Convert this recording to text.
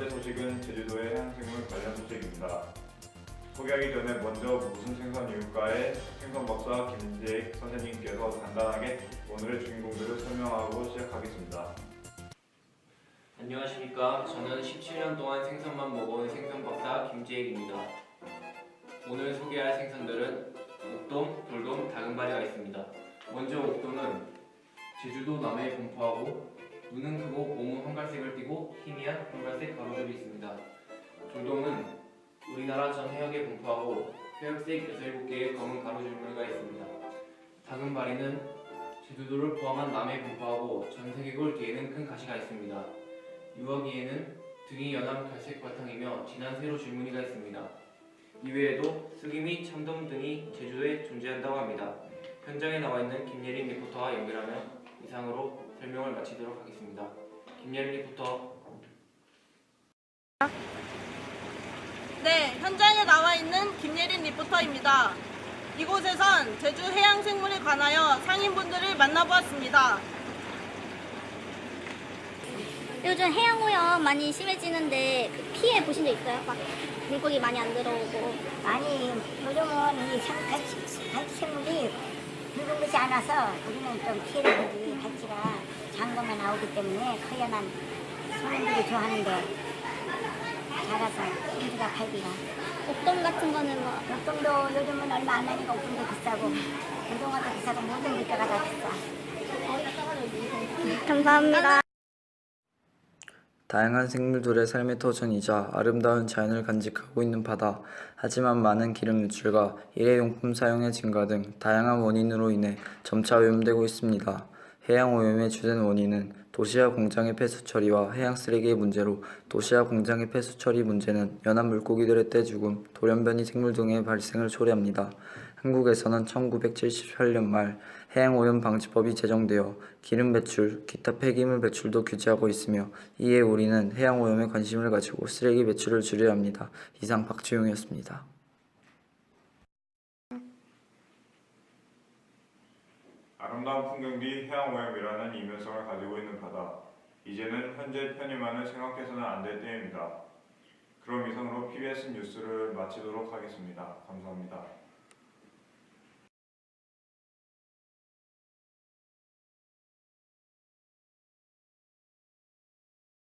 번째 소식은 제주도의 해양생물 관련 소식입니다. 소개하기 전에 먼저 무슨 생선 이유가의 생선 박사 김재익 선생님께서 간단하게 오늘의 주인공들을 설명하고 시작하겠습니다. 안녕하십니까. 저는 17년 동안 생선만 먹어온 생선 박사 김재익입니다. 오늘 소개할 생선들은 옥돔, 돌돔, 다금바리가 있습니다. 먼저 옥돔은 제주도 남해에 분포하고 눈은 크고 몸은 황갈색을 띠고 희미한 황갈색 가로줄이 있습니다. 돌돔은 우리나라 전 해역에 분포하고 회역색 6-7개의 검은 가로줄무늬가 있습니다. 다금바리는 제주도를 포함한 남해에 분포하고 전 세계골 뒤에는 큰 가시가 있습니다. 유아기에는 등이 연한 갈색 바탕이며 진한 세로 줄무늬가 있습니다. 이외에도 쓰기 및 참돔 등이 제주도에 존재한다고 합니다. 현장에 나와 있는 김예린 리포터와 연결하며 이상으로 설명을 마치도록 하겠습니다. 김예린 리포터. 네, 현장에 나와 있는 김예린 리포터입니다. 이곳에선 제주 해양 생물에 관하여 상인분들을 만나보았습니다. 요즘 해양 오염 많이 심해지는데 그 피해 보신 적 있어요? 막 물고기 많이 안 들어오고 아니 요즘은 이 생- 갈치, 갈치 생물이 안 와서 우리는 좀 피해를 보지 갈치가 것만 나오기 때문에 커야만 손님들이 좋아하는데 작아서 힘들가 팔기가 옥돔 같은 거는 뭐? 목동도 요즘은 얼마 안 하니까 목동도 비싸고 우동화도 비싸고 모든 물가가 다 비싸. 감사합니다. 다양한 생물들의 삶의 터전이자 아름다운 자연을 간직하고 있는 바다. 하지만 많은 기름 유출과 일회용품 사용의 증가 등 다양한 원인으로 인해 점차 오염되고 있습니다. 해양 오염의 주된 원인은 도시화 공장의 폐수 처리와 해양 쓰레기의 문제로 도시화 공장의 폐수 처리 문제는 연안 물고기들의 떼 죽음, 돌연변이 생물 등의 발생을 초래합니다. 한국에서는 1978년 말 해양오염 방지법이 제정되어 기름 배출, 기타 폐기물 배출도 규제하고 있으며 이에 우리는 해양오염에 관심을 가지고 쓰레기 배출을 줄여야 합니다. 이상 박주용이었습니다. 아름다운 풍경 뒤 해양오염이라는 이면성을 가지고 있는 바다. 이제는 현재 편의만을 생각해서는 안 될 때입니다. 그럼 이상으로 PBS 뉴스를 마치도록 하겠습니다. 감사합니다.